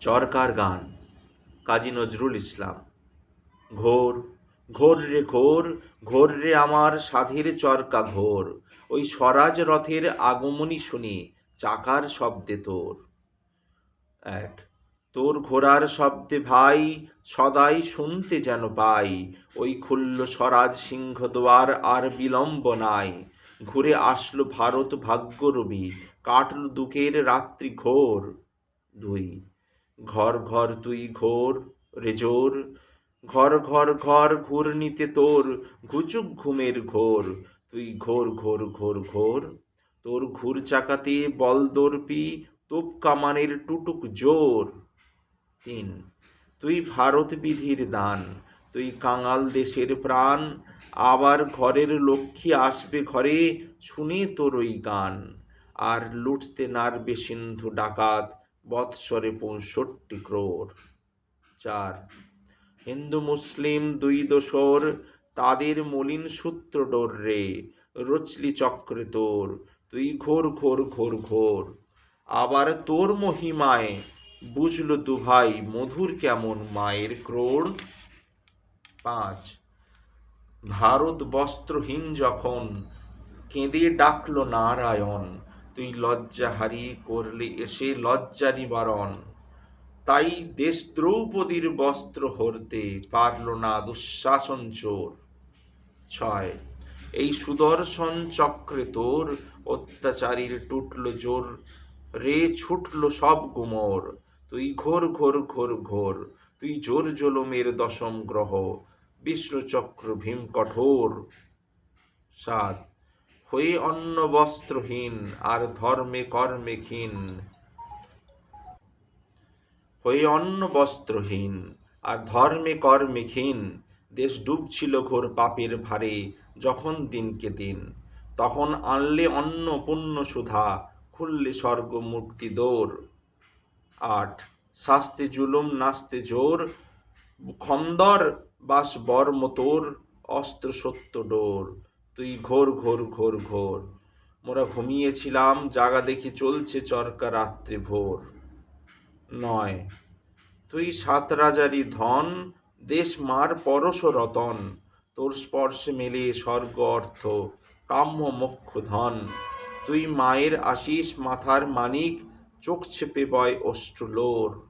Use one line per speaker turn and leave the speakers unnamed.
চরকার গান, কাজী নজরুল ইসলাম। ঘোর ঘোর রে ঘোর ঘোর রে আমার সাধের চরকা ঘোর। ওই স্বরাজ রথের আগমনী শুনি চাকার শব্দে তোর। এক, তোর ঘোড়ার শব্দে ভাই, সদাই শুনতে যেন পাই। ওই খুল্ল স্বরাজ সিংহ দোয়ার আর বিলম্ব নাই। ঘুরে আসলো ভারত ভাগ্যরবি কাটল দুঃখের রাত্রি ঘোর। দুই ঘর ঘর তুই ঘোর রেজোর ঘর ঘর ঘর ঘূর্ণিতে তোর, ঘুচুক ঘুমের ঘোর। তুই ঘোর ঘোর ঘোর ঘোর। তোর ঘুর চাকাতে বল দর্পি তোপ কামানের টুটুক জোর। তিন, তুই ভারত বিধির দান, তুই কাঙাল দেশের প্রাণ। আবার ঘরের লক্ষ্মী আসবে ঘরে, শুনে তোর ওই গান। আর লুটতে নারবে সিন্ধু ডাকাত বৎসরে পঁয়ষট্টি ক্রোর চার। হিন্দু মুসলিম দুই দোসর, তাদের মলিন সূত্র ডোর রে, রচলি চক্রে তোর, তুই ঘোর ঘোর ঘোর ঘোর। আবার তোর মহিমায় বুঝলো দুভাই মধুর কেমন মায়ের ক্রোড়। পাঁচ। ভারত বস্ত্রহীন যখন কেঁদে ডাকল নারায়ণ তুই লজ্জা হারিয়ে করলে, এসে লজ্জা নিবারণ। তাই দেশ দ্রৌপদীর বস্ত্র হরতে পারল না দুঃশাসন চোর। ছয়, এই সুদর্শন চক্রে তোর অত্যাচারীর টুটল জোর, রে ছুটল সব গুমর। তুই ঘোর ঘোর ঘোর ঘোর, তুই জোর জলমের দশম গ্রহ, বিষ্ণুচক্র ভীম কঠোর। সাত হয়ে অন্ন বস্ত্রহীন, আর ধর্মে কর্মে ক্ষীণ। হয়ে অন্ন বস্ত্রহীন, আর ধর্মে কর্মে ক্ষীণ। দেশ ডুবছিল ঘোর পাপের ভারে, যখন দিনকে দিন। তখন আনলে অন্ন পুণ্য সুধা, খুললে স্বর্গ মুক্তি দোর। আট, শাস্তে জুলুম, নাস্তে জোর। খন্দর বাস বর্ম তোর, অস্ত্র সত্য ডোর। তুই ঘোর ঘোর ঘোর ঘোর। মোরা ঘুমিয়েছিলাম, জাগা দেখি চলছে চরকা রাত্রি ভোর। নয়। তুই সাত রাজারি ধন, দেশ মার পরশ রতন। তোর স্পর্শে মেলে স্বর্গ অর্থ, কাম্য মোক্ষ ধন। তুই মায়ের আশিস, মাথার মানিক, চোখ ছেপে বয় অষ্ট্রলোর